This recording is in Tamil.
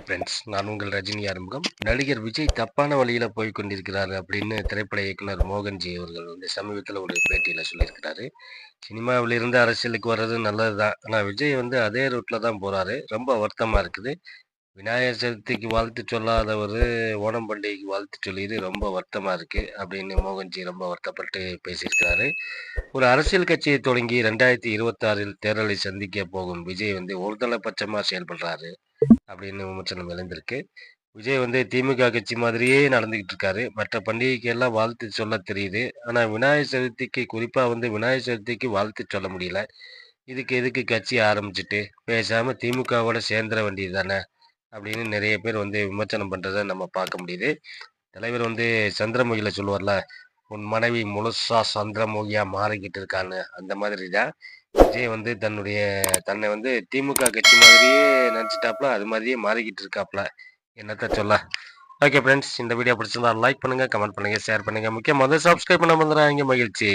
ஃப்ரெண்ட்ஸ் நான் உங்கள் ரஜினி ஆறுமுகம். நடிகர் விஜய் தப்பான வழியில் போய் கொண்டிருக்கிறார் அப்படின்னு திரைப்பட இயக்குனர் மோகன்ஜி அவர்கள் வந்து சமீபத்தில் ஒரு பேட்டியில் சொல்லியிருக்கிறாரு. சினிமாவிலிருந்து அரசியலுக்கு வர்றது நல்லது தான் ஆனால் விஜய் வந்து அதே ரூட்டில் தான் போகிறாரு ரொம்ப வருத்தமாக இருக்குது. விநாயகர் சதுர்த்திக்கு வாழ்த்து சொல்லாதவர் ஓணம் பண்டிகைக்கு வாழ்த்து சொல்லியது ரொம்ப வருத்தமாக இருக்குது அப்படின்னு மோகன்ஜி ரொம்ப வருத்தப்பட்டு பேசியிருக்கிறாரு. ஒரு அரசியல் கட்சியை தொடங்கி ரெண்டாயிரத்தி இருபத்தாறில் தேர்தலை சந்திக்க போகும் விஜய் வந்து ஒருதலை செயல்படுறாரு. அப்படின்னு விமர்சனம் எழுந்திருக்கு. விஜய் வந்து திமுக கட்சி மாதிரியே நடந்துகிட்டு இருக்காரு. மற்ற பண்டிகைக்கு எல்லாம் வாழ்த்து சொல்ல தெரியுது. ஆனால் விநாயகர் சதுர்த்திக்கு குறிப்பாக வந்து விநாயகர் சதுர்த்திக்கு வாழ்த்து சொல்ல முடியல. இதுக்கு எதுக்கு கட்சி ஆரம்பிச்சுட்டு பேசாமல் திமுகவோட சேர்ந்துட வேண்டியது தானே அப்படின்னு நிறைய பேர் வந்து விமர்சனம் பண்ணுறத நம்ம பார்க்க முடியுது. தலைவர் வந்து சந்திரமுகியில் சொல்லுவார்ல உன் மனைவி முழுசா சந்திரமுகியா மாறிக்கிட்டு இருக்கான்னு அந்த மாதிரி தான் விஜய் வந்து தன்னுடைய தன்னை வந்து திமுக கட்சி மாதிரியே நினச்சிட்டாப்ல அது மாதிரியே மாறிக்கிட்டு இருக்காப்ல. என்னத்த சொல்ல? ஓகே ஃப்ரெண்ட்ஸ் இந்த வீடியோ பிடிச்சிருந்தா லைக் பண்ணுங்க கமெண்ட் பண்ணுங்க ஷேர் பண்ணுங்க. முக்கியமாக வந்து சப்ஸ்கிரைப் பண்ண வந்துடுறாங்க மகிழ்ச்சி.